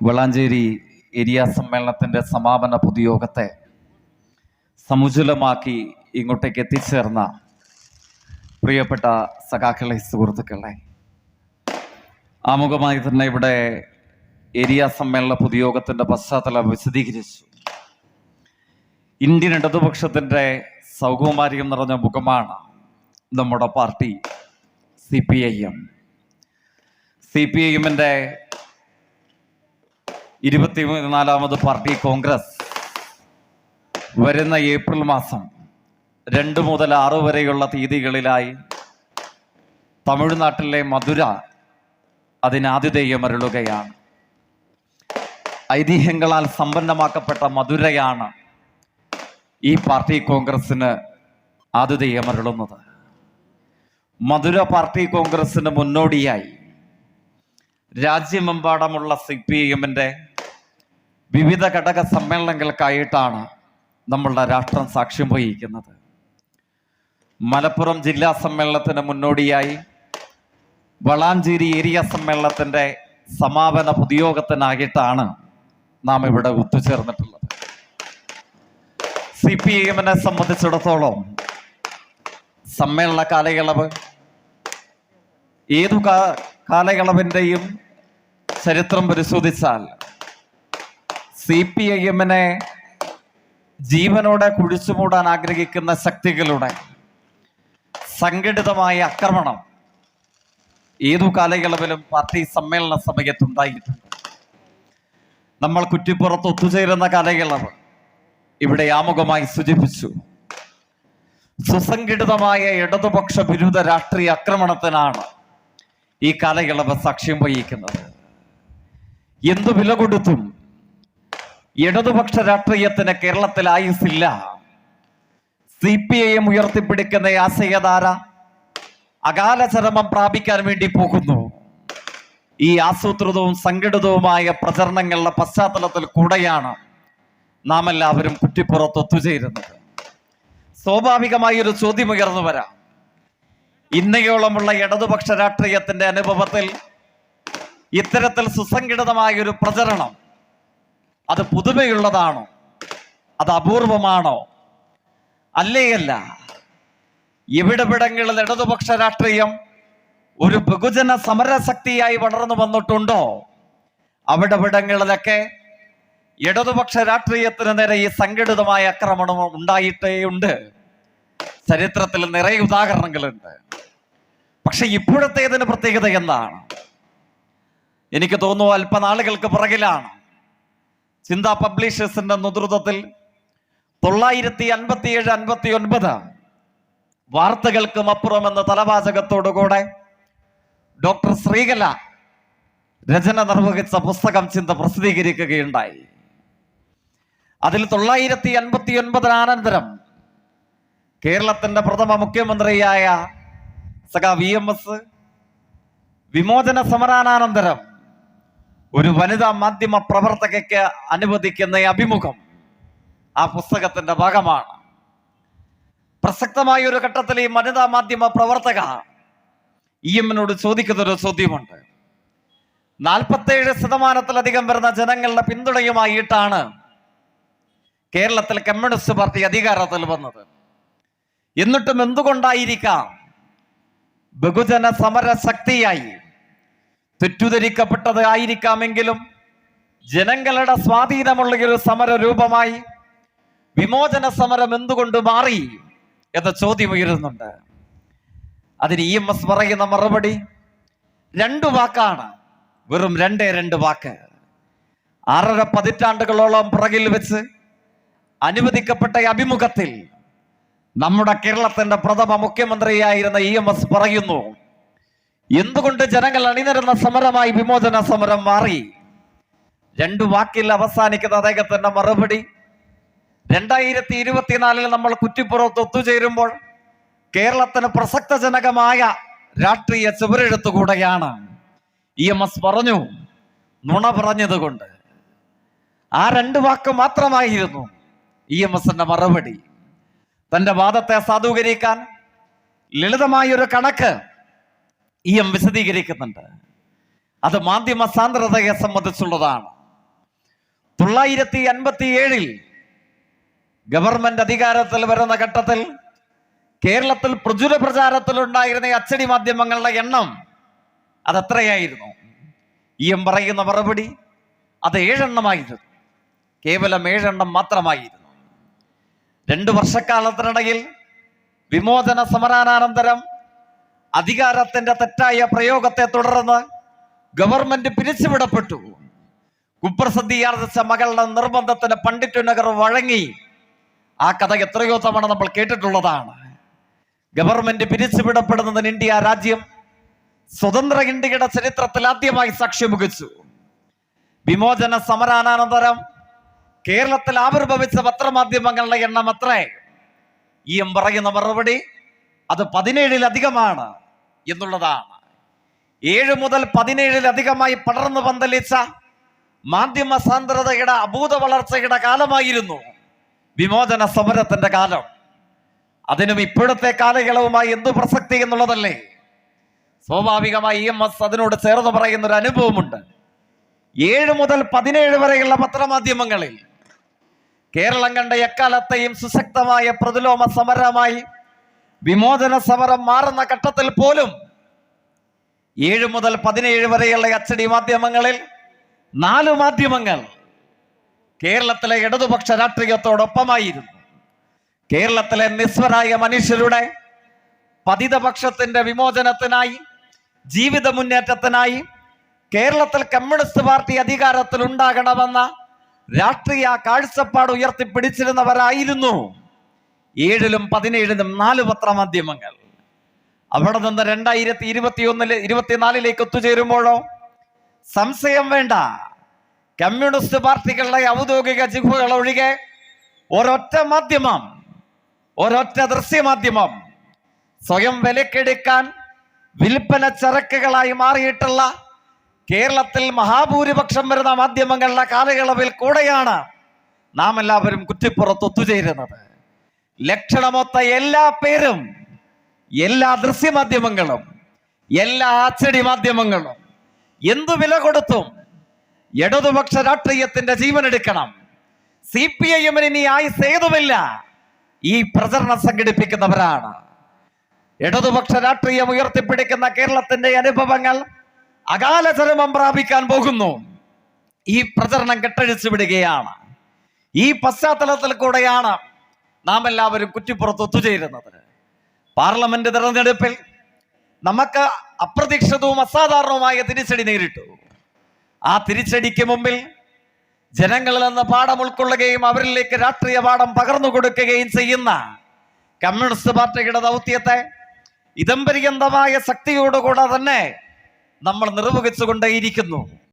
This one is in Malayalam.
വളാഞ്ചേരി ഏരിയ സമ്മേളനത്തിന്റെ സമാപന പൊതുയോഗത്തെ സമുചലമാക്കി ഇങ്ങോട്ടേക്ക് എത്തിച്ചേർന്ന പ്രിയപ്പെട്ട സഖാക്കളെ സുഹൃത്തുക്കളെ ആമുഖമായി തന്നെ ഇവിടെ ഏരിയ സമ്മേളന പൊതുയോഗത്തിന്റെ പശ്ചാത്തലം വിശദീകരിച്ചു. ഇന്ത്യൻ ഇടതുപക്ഷത്തിന്റെ സൗകുമാരികം നിറഞ്ഞ മുഖമാണ് നമ്മുടെ party C P I M. C P I എമ്മിന്റെ ഇരുപത്തിനാലാമത് പാർട്ടി കോൺഗ്രസ്. വരുന്ന ഏപ്രിൽ മാസം രണ്ട് മുതൽ ആറ് വരെയുള്ള തീയതികളിലായി തമിഴ്നാട്ടിലെ മധുര അതിനാതിഥേയമരുളുകയാണ്. ഐതിഹ്യങ്ങളാൽ സമ്പന്നമാക്കപ്പെട്ട മധുരയാണ് ഈ പാർട്ടി കോൺഗ്രസിന് ആതിഥേയമരുളുന്നത്. മധുര പാർട്ടി കോൺഗ്രസിന് മുന്നോടിയായി രാജ്യമെമ്പാടുമുള്ള സി പി എമ്മിന്റെ വിവിധ ഘടക സമ്മേളനങ്ങൾക്കായിട്ടാണ് നമ്മളുടെ രാഷ്ട്രം സാക്ഷ്യം വഹിക്കുന്നത്. മലപ്പുറം ജില്ലാ സമ്മേളനത്തിന് മുന്നോടിയായി വളാഞ്ചേരി ഏരിയ സമ്മേളനത്തിന്റെ സമാപന പൊതുയോഗത്തിനായിട്ടാണ് നാം ഇവിടെ ഒത്തുചേർന്നിട്ടുള്ളത്. സി പി എമ്മിനെ സംബന്ധിച്ചിടത്തോളം സമ്മേളന കാലയളവ് ഏതു കാലയളവിന്റെയും ചരിത്രം പരിശോധിച്ചാൽ സി പി ഐ എമ്മിനെ ജീവനോടെ കുഴിച്ചുമൂടാൻ ആഗ്രഹിക്കുന്ന ശക്തികളുടെ സംഘടിതമായ ആക്രമണം ഏതു കാലയളവിലും പാർട്ടി സമ്മേളന സമയത്തുണ്ടായിട്ടുണ്ട് നമ്മൾ കുറ്റിപ്പുറത്ത് ഒത്തുചേരുന്ന കാലയളവ് ഇവിടെ ആമുഖമായി സൂചിപ്പിച്ചു. സുസംഘടിതമായ ഇടതുപക്ഷ വിരുദ്ധ രാഷ്ട്രീയ ആക്രമണത്തിനാണ് ഈ കാലയളവ് സാക്ഷ്യം വഹിക്കുന്നത്. എന്തു വില കൊടുത്തും ഇടതുപക്ഷ രാഷ്ട്രീയത്തിന് കേരളത്തിൽ ആയുസില്ല സി പി ഐ എം ഉയർത്തിപ്പിടിക്കുന്ന ആശയധാര അകാല ചരമം പ്രാപിക്കാൻ വേണ്ടി പോകുന്നു. ഈ ആസൂത്രിതവും സംഘടിതവുമായ പ്രചരണങ്ങളുടെ പശ്ചാത്തലത്തിൽ കൂടെയാണ് നാം എല്ലാവരും കുറ്റിപ്പുറത്ത് ഒത്തുചേരുന്നത്. സ്വാഭാവികമായി ഒരു ചോദ്യം ഉയർന്നു വരാം. ഇന്നയോളമുള്ള ഇടതുപക്ഷ രാഷ്ട്രീയത്തിന്റെ അനുഭവത്തിൽ ഇത്തരത്തിൽ സുസംഘടിതമായ ഒരു പ്രചരണം അത് പുതുമയുള്ളതാണോ? അത് അപൂർവമാണോ? അല്ലേയല്ല എവിടെവിടങ്ങളിൽ ഇടതുപക്ഷ രാഷ്ട്രീയം ഒരു ബഹുജന സമരശക്തിയായി വളർന്നു വന്നിട്ടുണ്ടോ? അവിടെവിടങ്ങളിലൊക്കെ ഇടതുപക്ഷ രാഷ്ട്രീയത്തിന് നേരെ ഈ സംഘടിതമായ ആക്രമണം ഉണ്ടായിട്ടേയുണ്ട് ചരിത്രത്തിൽ നിറയെ ഉദാഹരണങ്ങളുണ്ട്. പക്ഷെ ഇപ്പോഴത്തേതിന് പ്രത്യേകത എന്താണ്? എനിക്ക് തോന്നുന്നു അല്പനാളുകൾക്ക് പുറകിലാണ്. ചിന്ത പബ്ലിഷേഴ്സിന്റെ നേതൃത്വത്തിൽ തൊള്ളായിരത്തി അൻപത്തിയേഴ് അൻപത്തി ഒൻപത് വാർത്തകൾക്കും അപ്പുറം എന്ന തലവാചകത്തോടുകൂടെ ഡോക്ടർ ശ്രീകല രചന നിർവഹിച്ച പുസ്തകം ചിന്ത പ്രസിദ്ധീകരിക്കുകയുണ്ടായി. അതിൽ തൊള്ളായിരത്തി അൻപത്തി ഒൻപതിനാനന്തരം കേരളത്തിന്റെ പ്രഥമ മുഖ്യമന്ത്രിയായ സഖാ വി എം എസ് വിമോചന സമരാനാനന്തരം ഒരു വനിതാ മാധ്യമ പ്രവർത്തകയ്ക്ക് അനുവദിക്കുന്ന അഭിമുഖം ആ പുസ്തകത്തിന്റെ ഭാഗമാണ്. പ്രസക്തമായ ഒരു ഘട്ടത്തിൽ ഈ വനിതാ മാധ്യമ പ്രവർത്തക ഇ എമ്മിനോട് ചോദിക്കുന്ന ഒരു ചോദ്യമുണ്ട്. നാൽപ്പത്തേഴ് ശതമാനത്തിലധികം വരുന്ന ജനങ്ങളുടെ പിന്തുണയുമായിട്ടാണ് കേരളത്തിൽ കമ്മ്യൂണിസ്റ്റ് പാർട്ടി അധികാരത്തിൽ വന്നത്. എന്നിട്ടും എന്തുകൊണ്ടായിരിക്കാം ബഹുജന സമര ശക്തിയായി തെറ്റുധരിക്കപ്പെട്ടത് ആയിരിക്കാമെങ്കിലും ജനങ്ങളുടെ സ്വാധീനമുള്ള ഒരു സമര രൂപമായി വിമോചന സമരം എന്തുകൊണ്ട് മാറി എന്ന ചോദ്യം ഉയരുന്നുണ്ട്. അതിന് ഇ എം എസ് പറയുന്ന മറുപടി രണ്ടു വാക്കാണ്. വെറും രണ്ടേ രണ്ട് വാക്ക്. ആറര പതിറ്റാണ്ടുകളോളം പുറകിൽ വെച്ച് അനുവദിക്കപ്പെട്ട അഭിമുഖത്തിൽ നമ്മുടെ കേരളത്തിന്റെ പ്രഥമ മുഖ്യമന്ത്രിയായിരുന്ന ഇ എം എസ് പറയുന്നു എന്തുകൊണ്ട് ജനങ്ങൾ അണിനിരുന്ന സമരമായി വിമോചന സമരം മാറി? രണ്ടു വാക്കിൽ അവസാനിക്കുന്ന അദ്ദേഹത്തിന്റെ മറുപടി. രണ്ടായിരത്തി ഇരുപത്തിനാലിൽ നമ്മൾ കുറ്റിപ്പുറത്ത് ഒത്തുചേരുമ്പോൾ കേരളത്തിന് പ്രസക്തജനകമായ രാഷ്ട്രീയ ചുവരെഴുത്തുകൂടെയാണ് ഇ എം എസ് പറഞ്ഞു നുണ പറഞ്ഞതുകൊണ്ട്. ആ രണ്ട് വാക്ക് മാത്രമായിരുന്നു ഇ എം എസിന്റെ മറുപടി. തന്റെ വാദത്തെ സാധൂകരിക്കാൻ ലളിതമായൊരു കണക്ക് ഇ എം വിശദീകരിക്കുന്നുണ്ട്. അത് മാധ്യമ സാന്ദ്രതയെ സംബന്ധിച്ചുള്ളതാണ്. തൊള്ളായിരത്തി അൻപത്തി ഏഴിൽ ഗവൺമെന്റ് അധികാരത്തിൽ വരുന്ന ഘട്ടത്തിൽ കേരളത്തിൽ പ്രചുര പ്രചാരത്തിലുണ്ടായിരുന്ന അച്ചടി മാധ്യമങ്ങളുടെ എണ്ണം അതെത്രയായിരുന്നു ഈ എം പറയുന്ന മറുപടി അത് ഏഴെണ്ണമായിരുന്നു. കേവലം ഏഴെണ്ണം മാത്രമായിരുന്നു. രണ്ടു വർഷക്കാലത്തിനിടയിൽ വിമോചന സമരാനന്തരം അധികാരത്തിന്റെ തെറ്റായ പ്രയോഗത്തെ തുടർന്ന് ഗവൺമെന്റ് പിരിച്ചുവിടപ്പെട്ടു. കുപ്രസിദ്ധിയാർജിച്ച മകളുടെ നിർബന്ധത്തിന് പണ്ഡിറ്റ് നഗർ വഴങ്ങി. ആ കഥ എത്രയോ തവണ നമ്മൾ കേട്ടിട്ടുള്ളതാണ്. ഗവൺമെന്റ് പിരിച്ചുവിടപ്പെടുന്നതിന് ഇന്ത്യ രാജ്യം സ്വതന്ത്ര ഇന്ത്യയുടെ ചരിത്രത്തിൽ ആദ്യമായി സാക്ഷ്യം വഹിച്ചു വിമോചന സമരാനന്തരം കേരളത്തിൽ ആവിർഭവിച്ച പത്രമാധ്യമങ്ങളുടെ എണ്ണം അത്രേ ഈ പറയുന്ന മറുപടി അത് പതിനേഴിലധികമാണ്. എന്നുള്ളതാണ്. ഏഴ് മുതൽ പതിനേഴിലധികമായി പടർന്നു പന്തലിച്ച മാധ്യമ സാന്ദ്രതയുടെ അഭൂത വളർച്ചയുടെ കാലമായിരുന്നു വിമോചന സമരത്തിന്റെ കാലം. അതിനും ഇപ്പോഴത്തെ കാലയളവുമായി എന്തു പ്രസക്തി എന്നുള്ളതല്ലേ? സ്വാഭാവികമായി ഇ എം എസ് അതിനോട് ചേർന്ന് പറയുന്ന ഒരു അനുഭവമുണ്ട്. ഏഴ് മുതൽ പതിനേഴ് വരെയുള്ള പത്രമാധ്യമങ്ങളിൽ കേരളം കണ്ട എക്കാലത്തെയും സുശക്തമായ പ്രതിലോമ സമരമായി വിമോചന സമരം മാറുന്ന ഘട്ടത്തിൽ പോലും ഏഴ് മുതൽ പതിനേഴ് വരെയുള്ള അച്ചടി മാധ്യമങ്ങളിൽ നാല് മാധ്യമങ്ങൾ കേരളത്തിലെ ഇടതുപക്ഷ രാഷ്ട്രീയത്തോടൊപ്പമായിരുന്നു. കേരളത്തിലെ നിസ്വരായ മനുഷ്യരുടെ പതിതപക്ഷത്തിന്റെ വിമോചനത്തിനായി ജീവിത മുന്നേറ്റത്തിനായി കേരളത്തിൽ കമ്മ്യൂണിസ്റ്റ് പാർട്ടി അധികാരത്തിൽ ഉണ്ടാകണമെന്ന രാഷ്ട്രീയ കാഴ്ചപ്പാട് ഉയർത്തിപ്പിടിച്ചിരുന്നവരായിരുന്നു. ഏഴിലും പതിനേഴിലും നാല് പത്രമാധ്യമങ്ങൾ. അവിടെ നിന്ന് രണ്ടായിരത്തി ഇരുപത്തി ഒന്നിൽ ഇരുപത്തിനാലിലേക്ക് ഒത്തുചേരുമ്പോഴോ? സംശയം വേണ്ട. കമ്മ്യൂണിസ്റ്റ് പാർട്ടികളുടെ ഔദ്യോഗിക ജിഹുകൾ ഒഴികെ ഒരൊറ്റ മാധ്യമം ഒരൊറ്റ ദൃശ്യമാധ്യമം സ്വയം വിലക്കെടുക്കാൻ വിൽപ്പന ചരക്കുകളായി മാറിയിട്ടുള്ള കേരളത്തിൽ മഹാഭൂരിപക്ഷം വരുന്ന മാധ്യമങ്ങളുടെ കാലയളവിൽ കൂടെയാണ് നാം എല്ലാവരും കുറ്റിപ്പുറത്ത് ഒത്തുചേരുന്നത്. ലക്ഷണമൊത്ത എല്ലാ പേരും എല്ലാ ദൃശ്യ മാധ്യമങ്ങളും എല്ലാ അച്ചടി മാധ്യമങ്ങളും എന്തു വില കൊടുത്തും ഇടതുപക്ഷ രാഷ്ട്രീയത്തിന്റെ ജീവനെടുക്കണം സി പി ഐ എമ്മിന് ഇനി ആയുസ് ഏതുമില്ല. ഈ പ്രചരണം സംഘടിപ്പിക്കുന്നവരാണ്. ഇടതുപക്ഷ രാഷ്ട്രീയം ഉയർത്തിപ്പിടിക്കുന്ന കേരളത്തിന്റെ അനുഭവങ്ങൾ അകാല ചരമം പ്രാപിക്കാൻ പോകുന്നു. ഈ പ്രചരണം കെട്ടഴിച്ചു വിടുകയാണ്. ഈ പശ്ചാത്തലത്തിൽ കൂടെയാണ് നാം എല്ലാവരും കുറ്റിപ്പുറത്ത് ഒത്തുചേരുന്നത് പാർലമെന്റ് തെരഞ്ഞെടുപ്പിൽ നമുക്ക് അപ്രതീക്ഷിതവും അസാധാരണവുമായ തിരിച്ചടി നേരിട്ടു. ആ തിരിച്ചടിക്ക് മുമ്പിൽ ജനങ്ങളിൽ നിന്ന് പാഠം ഉൾക്കൊള്ളുകയും അവരിലേക്ക് രാഷ്ട്രീയ പാഠം പകർന്നു കൊടുക്കുകയും ചെയ്യുന്ന കമ്മ്യൂണിസ്റ്റ് പാർട്ടിയുടെ ദൗത്യത്തെ ഇതംപര്യന്തമായ ശക്തിയോടുകൂടെ തന്നെ നമ്മൾ നിർവഹിച്ചുകൊണ്ടേയിരിക്കുന്നു.